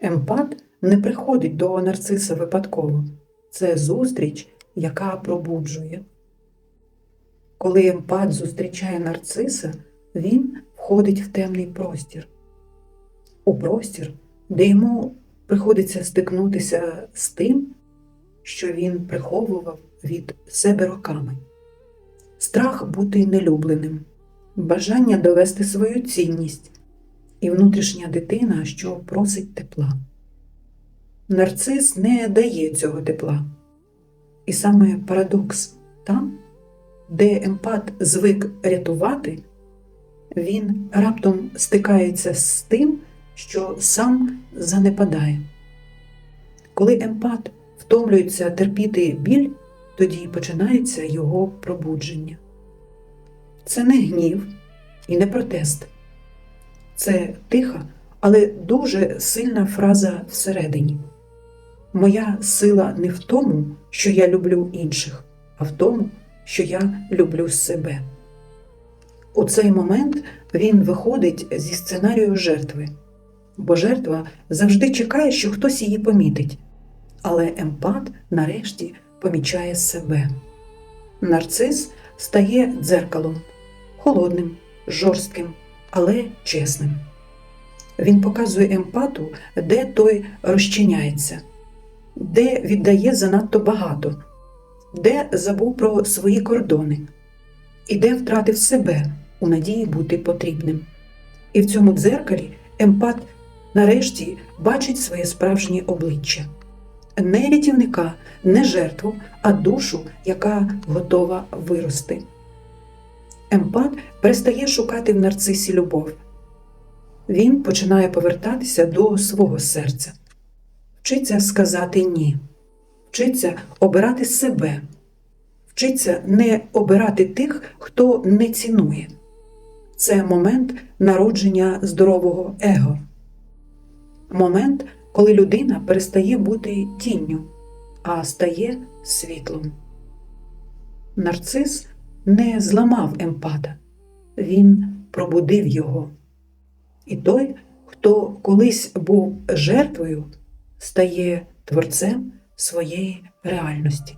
Емпат не приходить до нарциса випадково. Це зустріч, яка пробуджує. Коли емпат зустрічає нарциса, він входить в темний простір. У простір, де йому приходиться стикнутися з тим, що він приховував від себе роками. Страх бути нелюбленим, бажання довести свою цінність і внутрішня дитина, що просить тепла. Нарцис не дає цього тепла. І саме парадокс там, де емпат звик рятувати, він раптом стикається з тим, що сам занепадає. Коли емпат втомлюється терпіти біль, тоді починається його пробудження. Це не гнів і не протест. Це тиха, але дуже сильна фраза всередині. Моя сила не в тому, що я люблю інших, а в тому, що я люблю себе. У цей момент він виходить зі сценарію жертви, бо жертва завжди чекає, що хтось її помітить, але емпат нарешті помічає себе. Нарцис стає дзеркалом, холодним, жорстким, але чесним. Він показує емпату, де той розчиняється, де віддає занадто багато, де забув про свої кордони, і де втратив себе у надії бути потрібним. І в цьому дзеркалі емпат нарешті бачить своє справжнє обличчя не рятівника, не жертву, а душу, яка готова вирости. Емпат перестає шукати в нарцисі любов. Він починає повертатися до свого серця, вчиться сказати ні, вчиться обирати себе, вчиться не обирати тих, хто не цінує. Це момент народження здорового его, момент, коли людина перестає бути тінню, а стає світлом. Нарцис не зламав емпата, він пробудив його. І той, хто колись був жертвою, стає творцем своєї реальності.